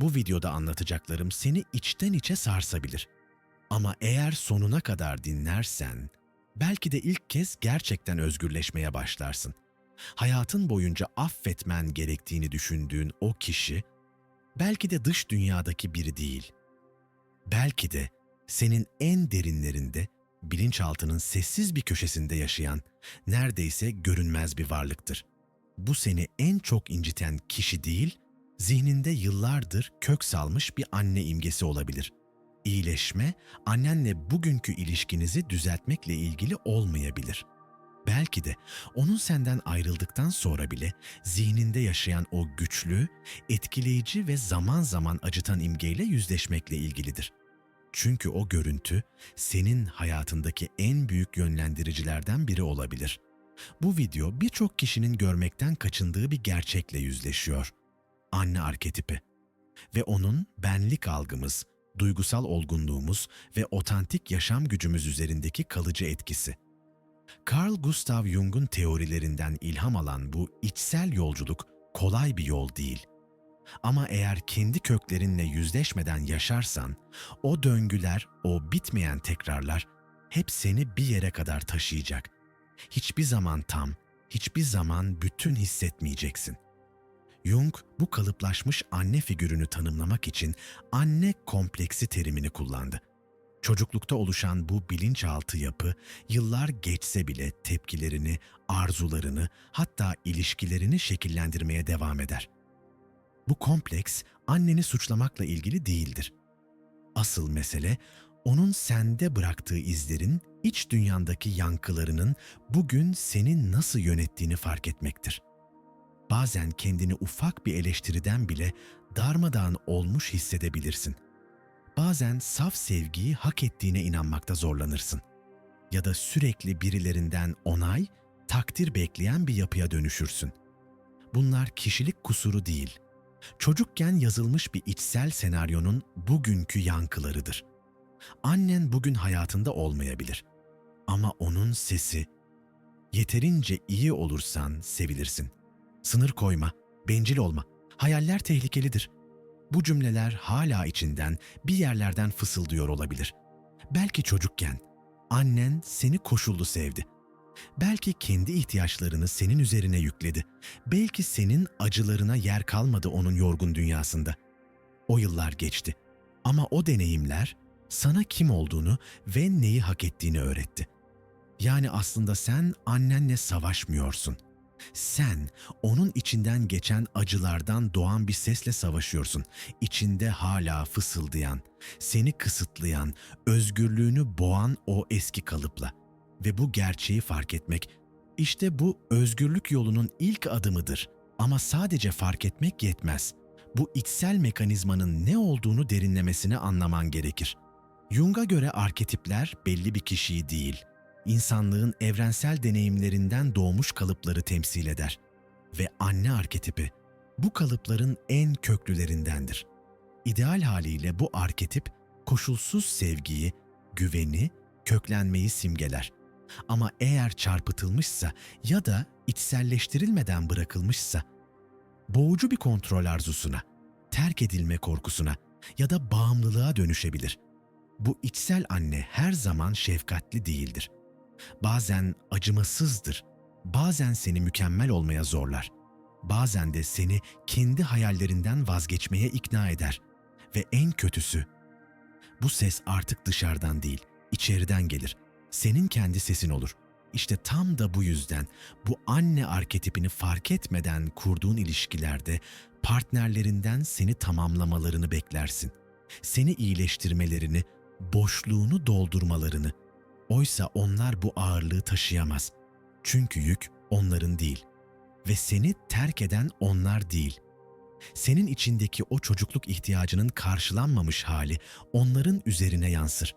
Bu videoda anlatacaklarım seni içten içe sarsabilir. Ama eğer sonuna kadar dinlersen, belki de ilk kez gerçekten özgürleşmeye başlarsın. Hayatın boyunca affetmen gerektiğini düşündüğün o kişi, belki de dış dünyadaki biri değil. Belki de senin en derinlerinde, bilinçaltının sessiz bir köşesinde yaşayan, neredeyse görünmez bir varlıktır. Bu seni en çok inciten kişi değil, zihninde yıllardır kök salmış bir anne imgesi olabilir. İyileşme, annenle bugünkü ilişkinizi düzeltmekle ilgili olmayabilir. Belki de onun senden ayrıldıktan sonra bile zihninde yaşayan o güçlü, etkileyici ve zaman zaman acıtan imgeyle yüzleşmekle ilgilidir. Çünkü o görüntü senin hayatındaki en büyük yönlendiricilerden biri olabilir. Bu video birçok kişinin görmekten kaçındığı bir gerçekle yüzleşiyor. Anne arketipi ve onun benlik algımız, duygusal olgunluğumuz ve otantik yaşam gücümüz üzerindeki kalıcı etkisi. Carl Gustav Jung'un teorilerinden ilham alan bu içsel yolculuk kolay bir yol değil. Ama eğer kendi köklerinle yüzleşmeden yaşarsan, o döngüler, o bitmeyen tekrarlar hep seni bir yere kadar taşıyacak. Hiçbir zaman tam, hiçbir zaman bütün hissetmeyeceksin. Jung bu kalıplaşmış anne figürünü tanımlamak için anne kompleksi terimini kullandı. Çocuklukta oluşan bu bilinçaltı yapı yıllar geçse bile tepkilerini, arzularını, hatta ilişkilerini şekillendirmeye devam eder. Bu kompleks anneni suçlamakla ilgili değildir. Asıl mesele onun sende bıraktığı izlerin, iç dünyandaki yankılarının bugün seni nasıl yönettiğini fark etmektir. Bazen kendini ufak bir eleştiriden bile darmadağın olmuş hissedebilirsin. Bazen saf sevgiyi hak ettiğine inanmakta zorlanırsın. Ya da sürekli birilerinden onay, takdir bekleyen bir yapıya dönüşürsün. Bunlar kişilik kusuru değil, çocukken yazılmış bir içsel senaryonun bugünkü yankılarıdır. Annen bugün hayatında olmayabilir. Ama onun sesi, yeterince iyi olursan sevilirsin. Sınır koyma, bencil olma, hayaller tehlikelidir. Bu cümleler hala içinden bir yerlerden fısıldıyor olabilir. Belki çocukken annen seni koşullu sevdi. Belki kendi ihtiyaçlarını senin üzerine yükledi. Belki senin acılarına yer kalmadı onun yorgun dünyasında. O yıllar geçti. Ama o deneyimler sana kim olduğunu ve neyi hak ettiğini öğretti. Yani aslında sen annenle savaşmıyorsun. Sen onun içinden geçen acılardan doğan bir sesle savaşıyorsun. İçinde hala fısıldayan, seni kısıtlayan, özgürlüğünü boğan o eski kalıpla ve bu gerçeği fark etmek işte bu özgürlük yolunun ilk adımıdır. Ama sadece fark etmek yetmez. Bu içsel mekanizmanın ne olduğunu derinlemesine anlaman gerekir. Jung'a göre arketipler belli bir kişiyi değil, insanlığın evrensel deneyimlerinden doğmuş kalıpları temsil eder. Ve anne arketipi bu kalıpların en köklülerindendir. İdeal haliyle bu arketip koşulsuz sevgiyi, güveni, köklenmeyi simgeler. Ama eğer çarpıtılmışsa ya da içselleştirilmeden bırakılmışsa, boğucu bir kontrol arzusuna, terk edilme korkusuna ya da bağımlılığa dönüşebilir. Bu içsel anne her zaman şefkatli değildir. Bazen acımasızdır, bazen seni mükemmel olmaya zorlar. Bazen de seni kendi hayallerinden vazgeçmeye ikna eder. Ve en kötüsü, bu ses artık dışarıdan değil, içeriden gelir senin kendi sesin olur. İşte tam da bu yüzden bu anne arketipini fark etmeden kurduğun ilişkilerde partnerlerinden seni tamamlamalarını beklersin. Seni iyileştirmelerini, boşluğunu doldurmalarını. Oysa onlar bu ağırlığı taşıyamaz. Çünkü yük onların değil ve seni terk eden onlar değil. Senin içindeki o çocukluk ihtiyacının karşılanmamış hali onların üzerine yansır.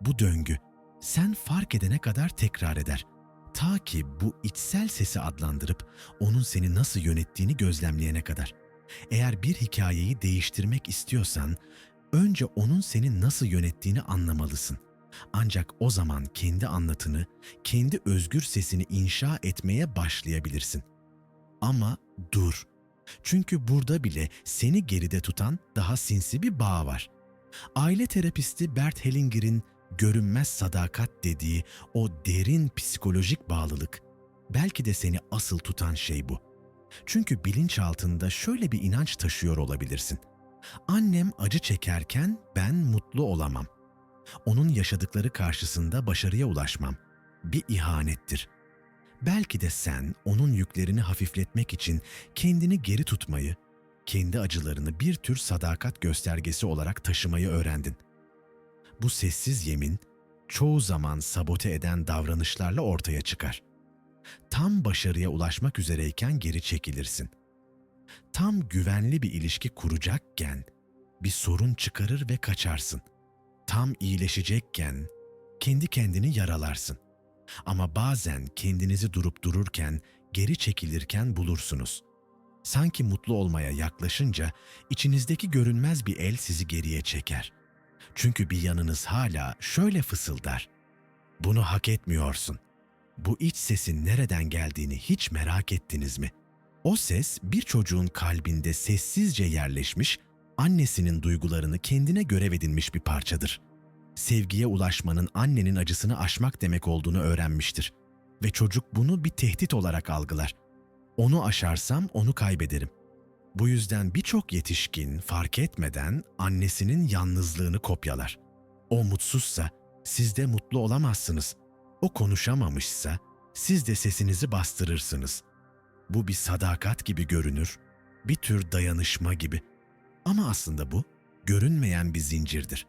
Bu döngü sen fark edene kadar tekrar eder. Ta ki bu içsel sesi adlandırıp onun seni nasıl yönettiğini gözlemleyene kadar. Eğer bir hikayeyi değiştirmek istiyorsan, önce onun seni nasıl yönettiğini anlamalısın. Ancak o zaman kendi anlatını, kendi özgür sesini inşa etmeye başlayabilirsin. Ama dur, Çünkü burada bile seni geride tutan daha sinsi bir bağ var. Aile terapisti Bert Hellinger'in görünmez sadakat dediği o derin psikolojik bağlılık belki de seni asıl tutan şey bu. Çünkü bilinçaltında şöyle bir inanç taşıyor olabilirsin. Annem acı çekerken ben mutlu olamam. Onun yaşadıkları karşısında başarıya ulaşmam bir ihanettir. Belki de sen onun yüklerini hafifletmek için kendini geri tutmayı, kendi acılarını bir tür sadakat göstergesi olarak taşımayı öğrendin. Bu sessiz yemin çoğu zaman sabote eden davranışlarla ortaya çıkar. Tam başarıya ulaşmak üzereyken geri çekilirsin. Tam güvenli bir ilişki kuracakken bir sorun çıkarır ve kaçarsın. Tam iyileşecekken kendi kendini yaralarsın. Ama bazen kendinizi durup dururken, geri çekilirken bulursunuz. Sanki mutlu olmaya yaklaşınca içinizdeki görünmez bir el sizi geriye çeker. Çünkü bir yanınız hala şöyle fısıldar. Bunu hak etmiyorsun. Bu iç sesin nereden geldiğini hiç merak ettiniz mi? O ses bir çocuğun kalbinde sessizce yerleşmiş, annesinin duygularını kendine görev edinmiş bir parçadır. Sevgiye ulaşmanın annenin acısını aşmak demek olduğunu öğrenmiştir ve çocuk bunu bir tehdit olarak algılar. Onu aşarsam onu kaybederim. Bu yüzden birçok yetişkin fark etmeden annesinin yalnızlığını kopyalar. O mutsuzsa siz de mutlu olamazsınız. O konuşamamışsa siz de sesinizi bastırırsınız. Bu bir sadakat gibi görünür, bir tür dayanışma gibi. Ama aslında bu görünmeyen bir zincirdir.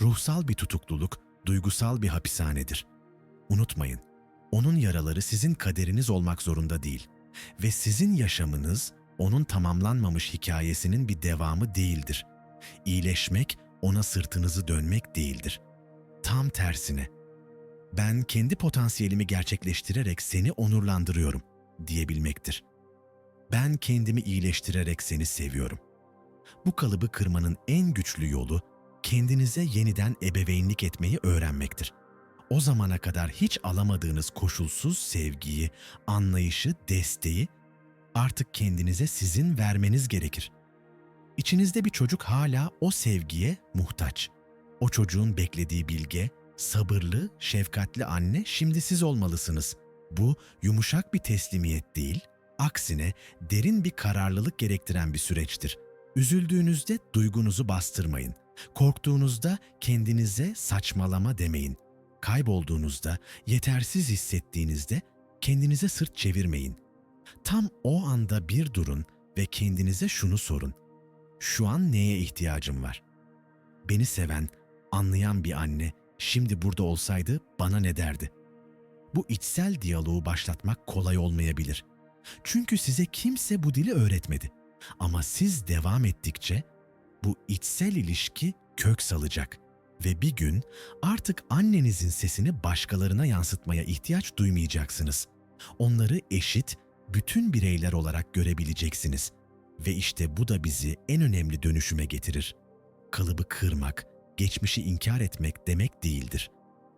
Ruhsal bir tutukluluk, duygusal bir hapishanedir. Unutmayın, onun yaraları sizin kaderiniz olmak zorunda değil ve sizin yaşamınız onun tamamlanmamış hikayesinin bir devamı değildir. İyileşmek ona sırtınızı dönmek değildir. Tam tersine. Ben kendi potansiyelimi gerçekleştirerek seni onurlandırıyorum diyebilmektir. Ben kendimi iyileştirerek seni seviyorum. Bu kalıbı kırmanın en güçlü yolu kendinize yeniden ebeveynlik etmeyi öğrenmektir. O zamana kadar hiç alamadığınız koşulsuz sevgiyi, anlayışı, desteği artık kendinize sizin vermeniz gerekir. İçinizde bir çocuk hala o sevgiye muhtaç. O çocuğun beklediği bilge, sabırlı, şefkatli anne şimdi siz olmalısınız. Bu yumuşak bir teslimiyet değil, aksine derin bir kararlılık gerektiren bir süreçtir. Üzüldüğünüzde duygunuzu bastırmayın. Korktuğunuzda kendinize saçmalama demeyin. Kaybolduğunuzda, yetersiz hissettiğinizde kendinize sırt çevirmeyin. Tam o anda bir durun ve kendinize şunu sorun. Şu an neye ihtiyacım var? Beni seven, anlayan bir anne şimdi burada olsaydı bana ne derdi? Bu içsel diyaloğu başlatmak kolay olmayabilir. Çünkü size kimse bu dili öğretmedi. Ama siz devam ettikçe bu içsel ilişki kök salacak ve bir gün artık annenizin sesini başkalarına yansıtmaya ihtiyaç duymayacaksınız. Onları eşit, bütün bireyler olarak görebileceksiniz. Ve işte bu da bizi en önemli dönüşüme getirir. Kalıbı kırmak, geçmişi inkar etmek demek değildir.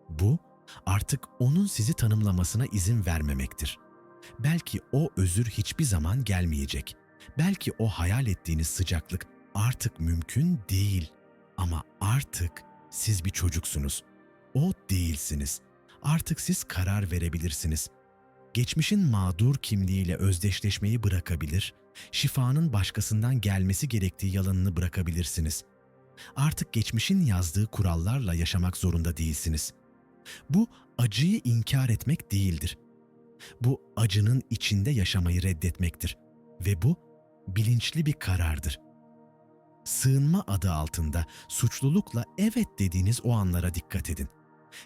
Bu artık onun sizi tanımlamasına izin vermemektir. Belki o özür hiçbir zaman gelmeyecek. Belki o hayal ettiğiniz sıcaklık artık mümkün değil. Ama artık siz bir çocuksunuz. O değilsiniz. Artık siz karar verebilirsiniz. Geçmişin mağdur kimliğiyle özdeşleşmeyi bırakabilir, şifanın başkasından gelmesi gerektiği yalanını bırakabilirsiniz. Artık geçmişin yazdığı kurallarla yaşamak zorunda değilsiniz. Bu acıyı inkar etmek değildir. Bu acının içinde yaşamayı reddetmektir ve bu bilinçli bir karardır. Sığınma adı altında suçlulukla evet dediğiniz o anlara dikkat edin.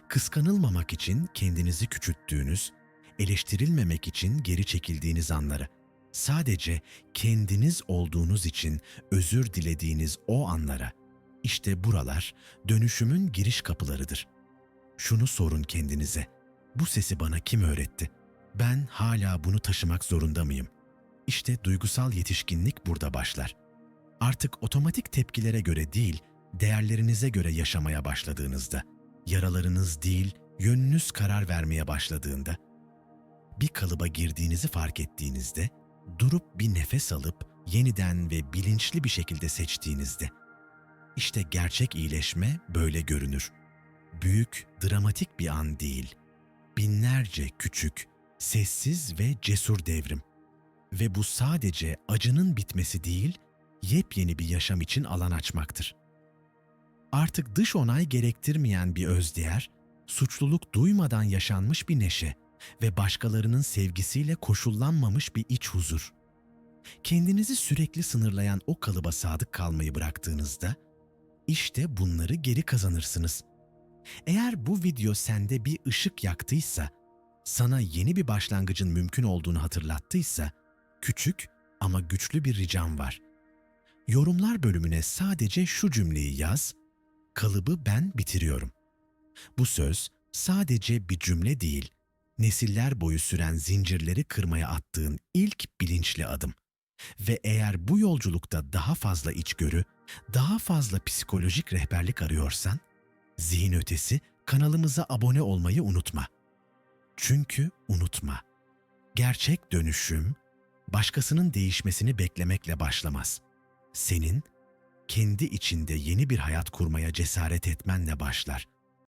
Kıskanılmamak için kendinizi küçülttüğünüz, eleştirilmemek için geri çekildiğiniz anları, sadece kendiniz olduğunuz için özür dilediğiniz o anlara, işte buralar dönüşümün giriş kapılarıdır. Şunu sorun kendinize, bu sesi bana kim öğretti? Ben hala bunu taşımak zorunda mıyım? İşte duygusal yetişkinlik burada başlar. Artık otomatik tepkilere göre değil, değerlerinize göre yaşamaya başladığınızda, yaralarınız değil, yönünüz karar vermeye başladığında, bir kalıba girdiğinizi fark ettiğinizde, durup bir nefes alıp yeniden ve bilinçli bir şekilde seçtiğinizde. İşte gerçek iyileşme böyle görünür. Büyük, dramatik bir an değil. Binlerce küçük, sessiz ve cesur devrim. Ve bu sadece acının bitmesi değil, yepyeni bir yaşam için alan açmaktır. Artık dış onay gerektirmeyen bir özdeğer, suçluluk duymadan yaşanmış bir neşe ve başkalarının sevgisiyle koşullanmamış bir iç huzur. Kendinizi sürekli sınırlayan o kalıba sadık kalmayı bıraktığınızda, işte bunları geri kazanırsınız. Eğer bu video sende bir ışık yaktıysa, sana yeni bir başlangıcın mümkün olduğunu hatırlattıysa, küçük ama güçlü bir ricam var. Yorumlar bölümüne sadece şu cümleyi yaz, kalıbı ben bitiriyorum. Bu söz sadece bir cümle değil, nesiller boyu süren zincirleri kırmaya attığın ilk bilinçli adım. Ve eğer bu yolculukta daha fazla içgörü, daha fazla psikolojik rehberlik arıyorsan, zihin ötesi kanalımıza abone olmayı unutma. Çünkü unutma, gerçek dönüşüm başkasının değişmesini beklemekle başlamaz. Senin kendi içinde yeni bir hayat kurmaya cesaret etmenle başlar.